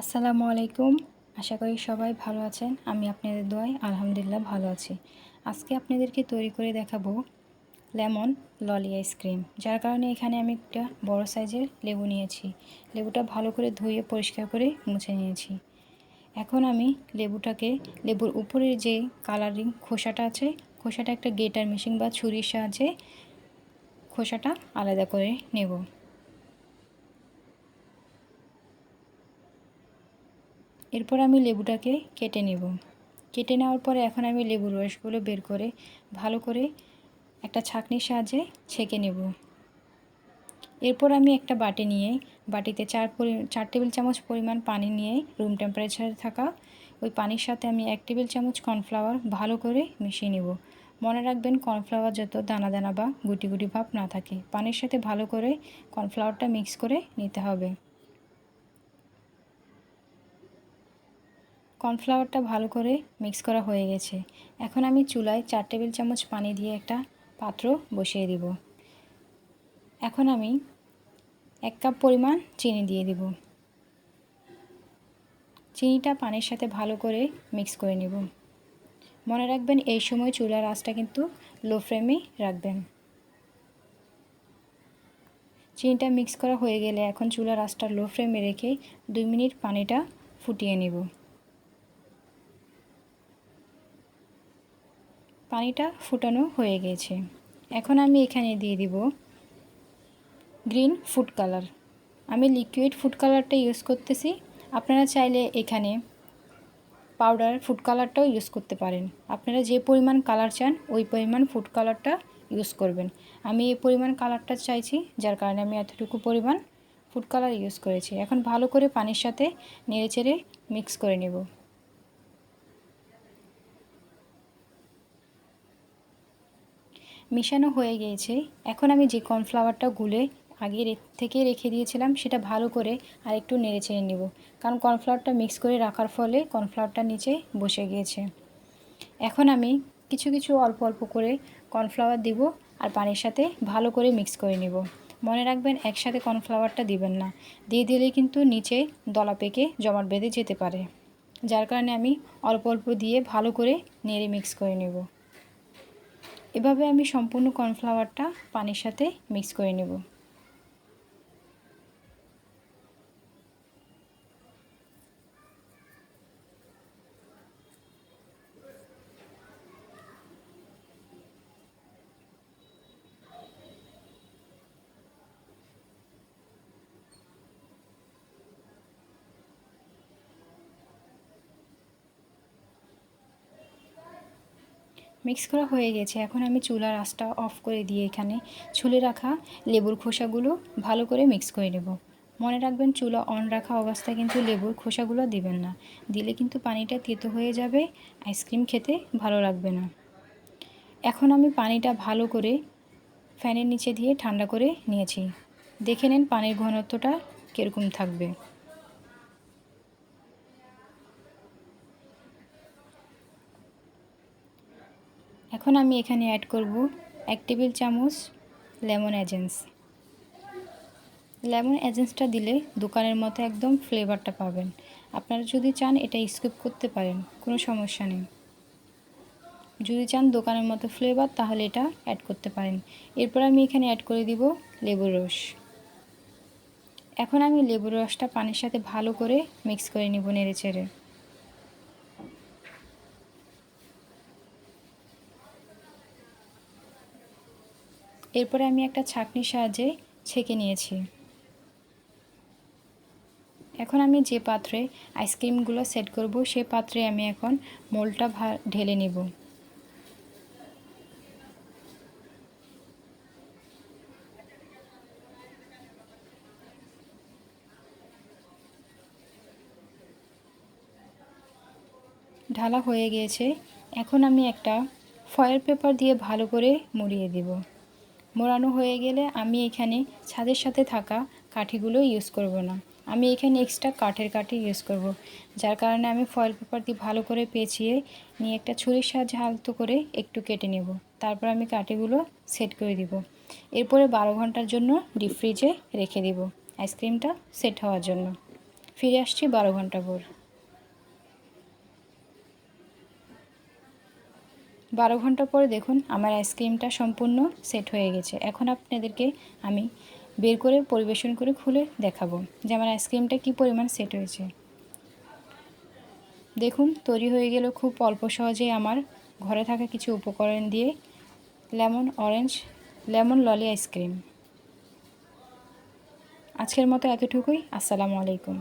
আসসালামু আলাইকুম। আশা করি সবাই ভালো আছেন। আমি আপনাদের দোয়ায় আলহামদুলিল্লাহ ভালো আছি। আজকে আপনাদেরকে তৈরি করে দেখাবো লেমন ললি আইসক্রিম যার কারণে এখানে আমি একটা বড় সাইজের লেবু নিয়েছি। লেবুটা ভালো করে ধুয়ে পরিষ্কার করে মুছে নিয়েছি। এখন আমি লেবুটাকে, লেবুর উপরের যে কালারিং খোসাটা আছে, খোসাটা একটা গেটার মেশিন বা ছুরির সাহায্যে খোসাটা আলাদা করে নেব। এরপর আমি লেবুটাকে কেটে নেব। কেটে নেওয়ার পরে এখন আমি লেবুর রসগুলো বের করে ভালো করে একটা ছাঁকনির সাহায্যে ছেঁকে নেব। এরপর আমি একটা বাটি নিয়ে, বাটিতে চার পরি, চার টেবিল চামচ পরিমাণ পানি নিয়ে রুম টেম্পারেচারে থাকা ওই পানির সাথে আমি এক টেবিল চামচ কর্নফ্লাওয়ার ভালো করে মিশিয়ে নেব। মনে রাখবেন কর্নফ্লাওয়ার যত দানা দানা বা গুটি গুটি ভাব না থাকে, পানির সাথে ভালো করে কর্নফ্লাওয়ারটা মিক্স করে নিতে হবে। কর্নফ্লাওয়ারটা ভালো করে মিক্স করা হয়ে গেছে। এখন আমি চুলায় চার টেবিল চামচ পানি দিয়ে একটা পাত্র বসিয়ে দিব। এখন আমি এক কাপ পরিমাণ চিনি দিয়ে দিব। চিনিটা পানির সাথে ভালো করে মিক্স করে নেব। মনে রাখবেন, এই সময় চুলার আঁচটা কিন্তু লো ফ্লেমে রাখবেন। চিনিটা মিক্স করা হয়ে গেলে এখন চুলার আঁচটা লো ফ্লেমে রেখে দুই মিনিট পানিটা ফুটিয়ে নেব। পানিটা ফুটানো হয়ে গেছে। এখন আমি এখানে দিয়ে দিব গ্রিন ফুড কালার। আমি লিকুইড ফুড কালারটা ইউজ করতেছি। আপনারা চাইলে এখানে পাউডার ফুড কালারটাও ইউজ করতে পারেন। আপনারা যে পরিমাণ কালার চান, ওই পরিমাণ ফুড কালারটা ইউজ করবেন। আমি এই পরিমাণ কালারটা চাইছি, যার কারণে আমি এতটুকু পরিমাণ ফুড কালার ইউজ করেছি। এখন ভালো করে পানির সাথে নেড়ে চেড়ে মিক্স করে নেব। মিশানো হয়ে গিয়েছে। এখন আমি যে কর্নফ্লাওয়ারটা গুলে আগে থেকে রেখে দিয়েছিলাম, সেটা ভালো করে আর একটু নেড়ে চেড়ে নেব। কারণ কর্নফ্লাওয়ারটা মিক্স করে রাখার ফলে কর্নফ্লাওয়ারটা নিচে বসে গিয়েছে। এখন আমি কিছু কিছু অল্প অল্প করে কর্নফ্লাওয়ার দিব আর পানির সাথে ভালো করে মিক্স করে নেব। মনে রাখবেন, একসাথে কর্নফ্লাওয়ারটা দিবেন না। দিয়ে দিলে কিন্তু নিচে দলা পেকে জমাট বেঁধে যেতে পারে। যার কারণে আমি অল্প অল্প দিয়ে ভালো করে নেড়ে মিক্স করে নেব। এভাবে আমি সম্পূর্ণ কর্নফ্লাওয়ারটা পানির সাথে মিক্স করে নেব। মিক্স করা হয়ে গেছে। এখন আমি চুলার আঁচটা অফ করে দিয়ে এখানে ছুলে রাখা লেবুর খোসাগুলো ভালো করে মিক্স করে নেব। মনে রাখবেন চুলা অন রাখা অবস্থায় কিন্তু লেবুর খোসাগুলো দিবেন না। দিলে কিন্তু পানিটা তেতো হয়ে যাবে, আইসক্রিম খেতে ভালো লাগবে না। এখন আমি পানিটা ভালো করে ফ্যানের নিচে দিয়ে ঠান্ডা করে নিয়েছি। দেখে নেন পানির ঘনত্বটা কীরকম থাকবে। এখন আমি এখানে অ্যাড করব এক টেবিল চামচ লেমন এজেন্স লেমন এজেন্সটা দিলে দোকানের মতো একদম ফ্লেভারটা পাবেন। আপনারা যদি চান এটা স্কিপ করতে পারেন, কোনো সমস্যা নেই। যদি চান দোকানের মতো ফ্লেভার তাহলে এটা অ্যাড করতে পারেন। এরপর আমি এখানে অ্যাড করে দিব লেবুর রস। এখন আমি লেবুর রসটা পানির সাথে ভালো করে মিক্স করে নেব নেড়ে চেড়ে। এরপরে আমি একটা ছাঁকনির সাহায্যে ছেঁকে নিয়েছি। এখন আমি যে পাত্রে আইসক্রিমগুলো সেট করব, সে পাত্রে আমি এখন মোলটা ভা, ঢেলে নেব। ঢালা হয়ে গিয়েছে। এখন আমি একটা ফয়েল পেপার দিয়ে ভালো করে মুড়িয়ে দেব। মোড়ানো হয়ে গেলে আমি এখানে ছাদের সাথে থাকা কাঠিগুলো ইউজ করব না। আমি এখানে এক্সট্রা কাঠের কাঠি ইউজ করব। যার কারণে আমি ফয়েল পেপার দিয়ে ভালো করে পেঁচিয়ে নিয়ে একটা ছুরির সাহায্যে হালতো করে একটু কেটে নেব। তারপর আমি কাঠিগুলো সেট করে দিব। এরপরে বারো ঘণ্টার জন্য ডিপ ফ্রিজে রেখে দেব। আইসক্রিমটা সেট হওয়ার জন্য। ফিরে আসছি বারো ঘণ্টা পর। বারো ঘণ্টা পরে দেখুন আমার আইসক্রিমটা সম্পূর্ণ সেট হয়ে গেছে। এখন আপনাদেরকে আমি বের করে পরিবেশন করে খুলে দেখাবো যে আমার আইসক্রিমটা কী পরিমাণ সেট হয়েছে। দেখুন, তৈরি হয়ে গেল খুব অল্প সহজেই আমার ঘরে থাকা কিছু উপকরণ দিয়ে lemon orange, lemon lolly ice cream. আজকের মতো এতটুকুই। আসসালামু আলাইকুম।